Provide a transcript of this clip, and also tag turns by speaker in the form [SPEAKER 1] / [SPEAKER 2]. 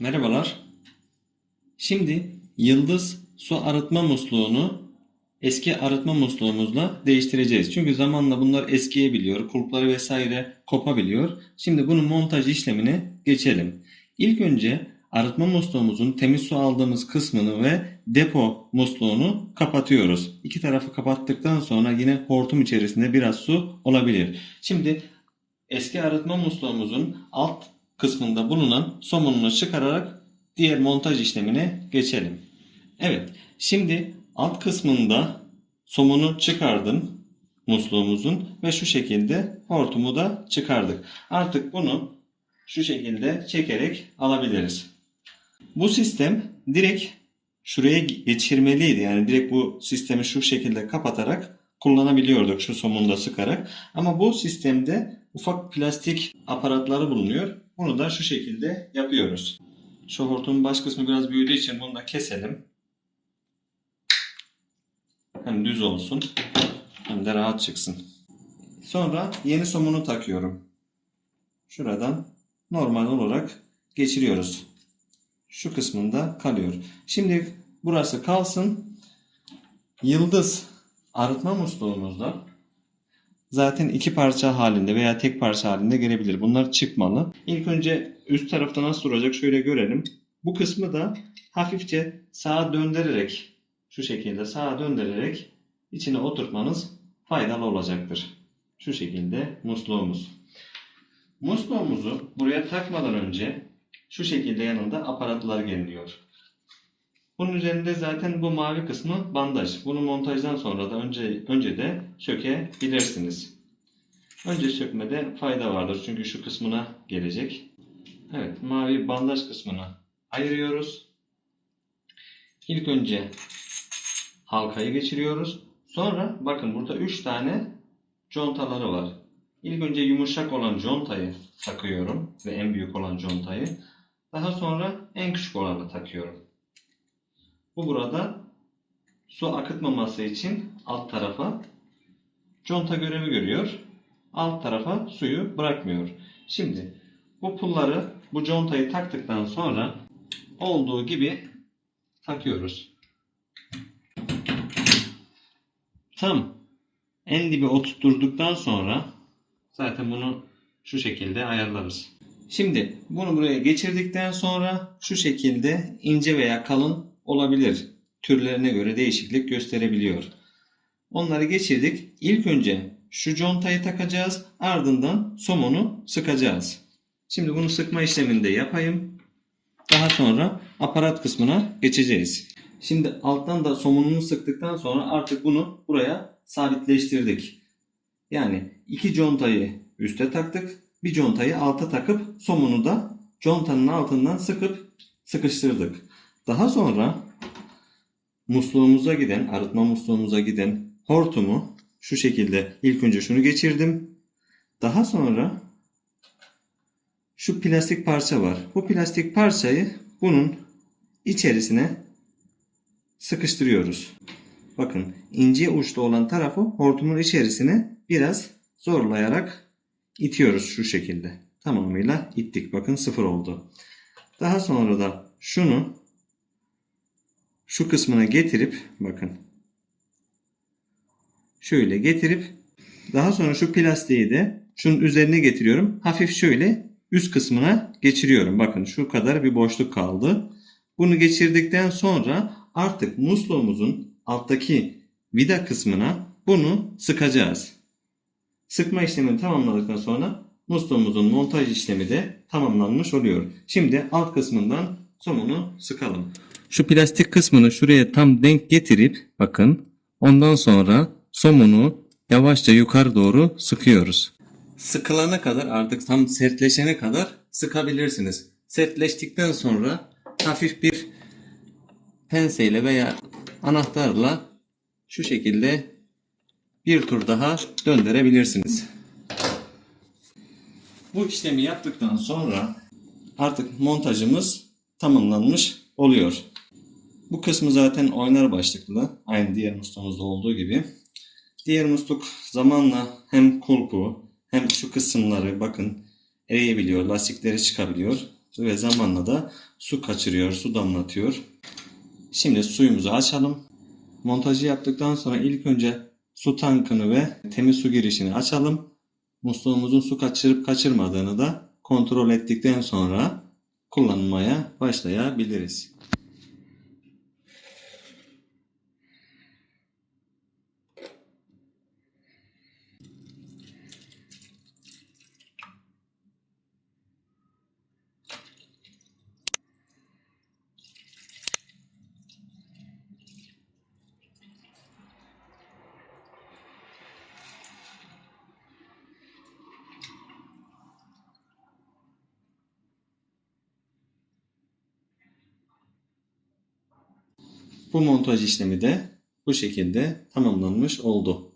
[SPEAKER 1] Merhabalar. Şimdi yıldız su arıtma musluğunu eski arıtma musluğumuzla değiştireceğiz. Çünkü zamanla bunlar eskiyebiliyor, kulpları vesaire kopabiliyor. Şimdi bunun montaj işlemine geçelim. İlk önce arıtma musluğumuzun temiz su aldığımız kısmını ve depo musluğunu kapatıyoruz. İki tarafı kapattıktan sonra yine hortum içerisinde biraz su olabilir. Şimdi eski arıtma musluğumuzun alt kısmında bulunan somununu çıkararak diğer montaj işlemine geçelim. Evet, şimdi alt kısmında somunu çıkardım musluğumuzun ve şu şekilde hortumu da çıkardık. Artık bunu şu şekilde çekerek alabiliriz. Bu sistem direkt şuraya geçirmeliydi. Yani direkt bu sistemi şu şekilde kapatarak kullanabiliyorduk şu somunda sıkarak. Ama bu sistemde ufak plastik aparatları bulunuyor. Bunu da şu şekilde yapıyoruz. Şu hortumun baş kısmı biraz büyüdüğü için bunu da keselim. Hem düz olsun hem de rahat çıksın. Sonra yeni somunu takıyorum. Şuradan normal olarak geçiriyoruz. Şu kısmında kalıyor. Şimdi burası kalsın. Yıldız arıtma musluğumuzda zaten iki parça halinde veya tek parça halinde gelebilir. Bunlar çıkmalı. İlk önce üst tarafta nasıl duracak şöyle görelim. Bu kısmı da hafifçe sağa döndürerek şu şekilde sağa döndürerek içine oturtmanız faydalı olacaktır. Şu şekilde musluğumuz. Musluğumuzu buraya takmadan önce şu şekilde yanında aparatlar geliyor. Bunun üzerinde zaten bu mavi kısmı bandaj. Bunu montajdan sonra da önce önce de sökebilirsiniz. Önce sökmede fayda vardır çünkü şu kısmına gelecek. Evet, mavi bandaj kısmını ayırıyoruz. İlk önce halkayı geçiriyoruz. Sonra bakın burada 3 tane contaları var. İlk önce yumuşak olan contayı takıyorum ve en büyük olan contayı. Daha sonra en küçük olanı takıyorum. Bu burada su akıtmaması için alt tarafa conta görevi görüyor. Alt tarafa suyu bırakmıyor. Şimdi bu pulları bu contayı taktıktan sonra olduğu gibi takıyoruz. Tam en dibe oturttuktan sonra zaten bunu şu şekilde ayarlarız. Şimdi bunu buraya geçirdikten sonra şu şekilde ince veya kalın olabilir. Türlerine göre değişiklik gösterebiliyor. Onları geçirdik. İlk önce şu contayı takacağız. Ardından somonu sıkacağız. Şimdi bunu sıkma işlemini de yapayım. Daha sonra aparat kısmına geçeceğiz. Şimdi alttan da somununu sıktıktan sonra artık bunu buraya sabitleştirdik. Yani iki contayı üste taktık. Bir contayı alta takıp somunu da contanın altından sıkıp sıkıştırdık. Daha sonra musluğumuza giden, arıtma musluğumuza giden hortumu şu şekilde ilk önce şunu geçirdim. Daha sonra şu plastik parça var. Bu plastik parçayı bunun içerisine sıkıştırıyoruz. Bakın ince uçlu olan tarafı hortumun içerisine biraz zorlayarak itiyoruz şu şekilde. Tamamıyla ittik. Bakın sıfır oldu. Daha sonra da şunu şu kısmına getirip bakın şöyle getirip daha sonra şu plastiği de şunun üzerine getiriyorum. Hafif şöyle üst kısmına geçiriyorum. Bakın şu kadar bir boşluk kaldı. Bunu geçirdikten sonra artık musluğumuzun alttaki vida kısmına bunu sıkacağız. Sıkma işlemini tamamladıktan sonra musluğumuzun montaj işlemi de tamamlanmış oluyor. Şimdi alt kısmından somunu sıkalım. Şu plastik kısmını şuraya tam denk getirip bakın ondan sonra somunu yavaşça yukarı doğru sıkıyoruz. Sıkılana kadar artık tam sertleşene kadar sıkabilirsiniz. Sertleştikten sonra hafif bir penseyle veya anahtarla şu şekilde bir tur daha döndürebilirsiniz. Bu işlemi yaptıktan sonra artık montajımız tamamlanmış oluyor. Bu kısmı zaten oynar başlıklı. Aynı diğer musluğumuzda olduğu gibi. Diğer musluk zamanla hem kulpu hem şu kısımları bakın ereyebiliyor. Lastikleri çıkabiliyor. ve zamanla da su kaçırıyor, su damlatıyor. Şimdi suyumuzu açalım. Montajı yaptıktan sonra ilk önce su tankını ve temiz su girişini açalım. Musluğumuzun su kaçırıp kaçırmadığını da kontrol ettikten sonra kullanmaya başlayabiliriz. Bu montaj işlemi de bu şekilde tamamlanmış oldu.